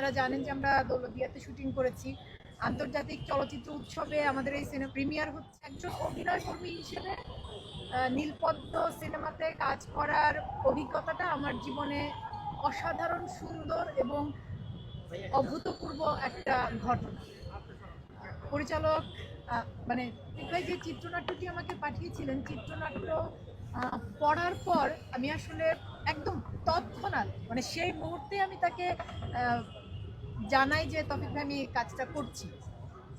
আপনারা জানেন যে আমরা দৌলদিয়াতে শুটিং করেছি। আন্তর্জাতিক চলচ্চিত্র উৎসবে আমাদের এই সিনেমা প্রিমিয়ার হচ্ছে একজন অভিনয় কর্মী হিসেবে নীলপদ্ম সিনেমাতে কাজ করার অভিজ্ঞতাটা আমার জীবনে অসাধারণ, সুন্দর এবং অভূতপূর্ব একটা ঘটনা। পরিচালক মানে ভাই যে চিত্রনাট্যটি আমাকে পাঠিয়েছিলেন, চিত্রনাট্য পড়ার পর আমি আসলে একদম তৎক্ষণাৎ মানে সেই মুহূর্তে আমি তাকে জানাই যে তফিক ভাই, আমি এই কাজটা করছি।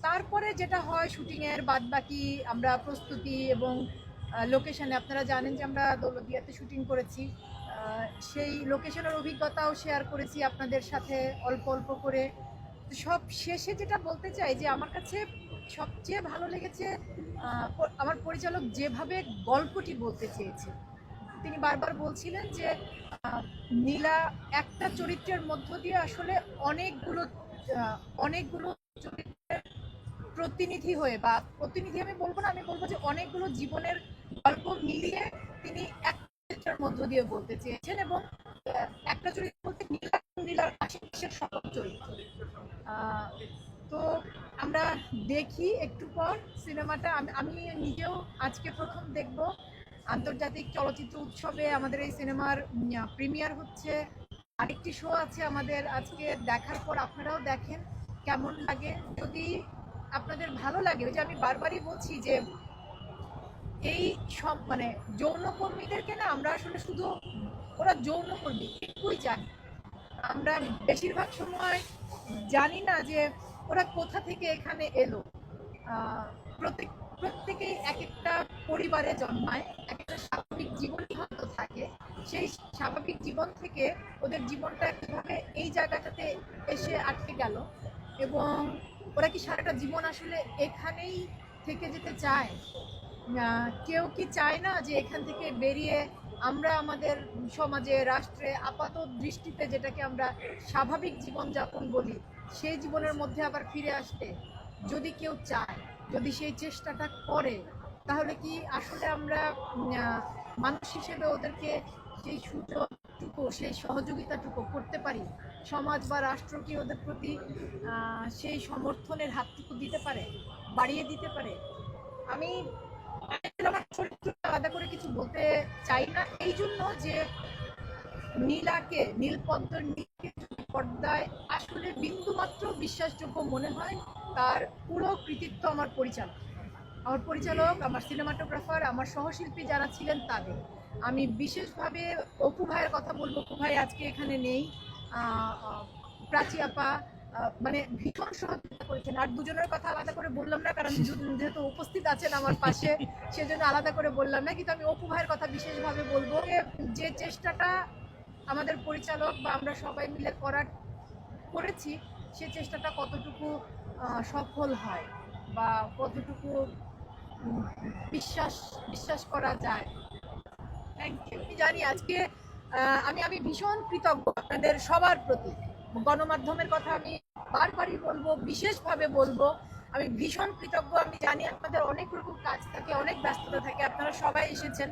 তারপরে যেটা হয় শুটিংয়ের বাদ বাকি আমরা প্রস্তুতি এবং লোকেশনে আপনারা জানেন যে আমরা দৌলদিয়াতে শুটিং করেছি। সেই লোকেশনের অভিজ্ঞতাও শেয়ার করেছি আপনাদের সাথে অল্প অল্প করে। সব শেষে যেটা বলতে চাই যে আমার কাছে সবচেয়ে ভালো লেগেছে আমার পরিচালক যেভাবে গল্পটি বলতে চেয়েছে তিনি বারবার বলছিলেন যে নীলা একটা চরিত্রের মধ্য দিয়ে আসলে অনেকগুলো অনেকগুলো চরিত্রের প্রতিনিধি হয়ে বা প্রতিনিধি আমি বলব না, আমি বলব যে অনেকগুলো জীবনের গল্প মিলিয়ে তিনি এক চরিত্রের মধ্য দিয়ে বলতে চেয়েছেন এবং একটা চরিত্র বলতে নীলা নীলার আশেপাশের সকল চরিত্র। তো আমরা দেখি একটু পর, সিনেমাটা আমি নিজেও আজকে প্রথম দেখব। আন্তর্জাতিক চলচ্চিত্র উৎসবে আমাদের এই সিনেমার প্রিমিয়ার হচ্ছে। আরেকটি শো আছে আমাদের আজকে দেখার পর আপনারাও দেখেন কেমন লাগে। যদি আপনাদের ভালো লাগে, ওই যে আমি বারবারই বলছি যে এই সব মানে যৌনকর্মীদেরকে না আমরা আসলে শুধু, ওরা যৌনকর্মী একটুই জানি আমরা বেশিরভাগ সময় জানি না যে ওরা কোথা থেকে এখানে এলো। প্রত্যেক প্রত্যেকেই এক একটা পরিবারে জন্মায়, এক একটা স্বাভাবিক জীবন হয়তো থাকে, সেই স্বাভাবিক জীবন থেকে ওদের জীবনটা কীভাবে এই জায়গাটাতে এসে আটকে গেল এবং ওরা কি সারাটা জীবন আসলে এখানেই থেকে যেতে চায়? কেউ কি চায় না যে এখান থেকে বেরিয়ে আমরা আমাদের সমাজে, রাষ্ট্রে আপাত দৃষ্টিতে যেটাকে আমরা স্বাভাবিক জীবনযাপন বলি, সেই জীবনের মধ্যে আবার ফিরে আসতে যদি কেউ চায়? যদি সেই চেষ্টাটা করে, তাহলে কি আসলে আমরা মানুষ হিসেবে ওদেরকে সেই সুযোগটুকু, সেই সহযোগিতাটুকু করতে পারি? সমাজ বা রাষ্ট্র কি ওদের প্রতি সেই সমর্থনের হাতটুকু দিতে পারে, বাড়িয়ে দিতে পারে? আমি আমার চরিত্র আলাদা করে কিছু বলতে চাই না। এই জন্য যে নীলাকে নীলপদ্ম নীলকে পর্দায় আসলে বিন্দুমাত্র বিশ্বাসযোগ্য মনে হয় তার পুরো কৃতিত্ব আমার পরিচালক। আমার পরিচালক আমার সিনেমাটোগ্রাফার আমার সহশিল্পী যারা ছিলেন তাদের। আমি বিশেষভাবে অপু ভাইয়ের কথা বলব। অপু ভাই আজকে এখানে নেই। আহ, আহ, প্রাচী আপা মানে ভীষণ সহযোগিতা করেছেন। আর দুজনের কথা আলাদা করে বললাম না কারণ যেহেতু উপস্থিত আছেন আমার পাশে সেজন্য আলাদা করে বললাম না। কিন্তু আমি অপু ভাইয়ের কথা বিশেষভাবে বলব যে চেষ্টাটা আমাদের পরিচালক বা আমরা সবাই মিলে করার করেছি সে চেষ্টাটা কতটুকু সফল হয় বা কতটুকু বিশ্বাস বিশ্বাস করা যায়। থ্যাংক ইউ আমি জানি আজকে আমি আমি ভীষণ কৃতজ্ঞ আপনাদের সবার প্রতি। গণমাধ্যমের কথা আমি বারবারই বলব, বিশেষভাবে বলব। আমি ভীষণ কৃতজ্ঞ। আমি জানি আপনাদের অনেক রকম কাজ থাকে, অনেক ব্যস্ততা থাকে। আপনারা সবাই এসেছেন।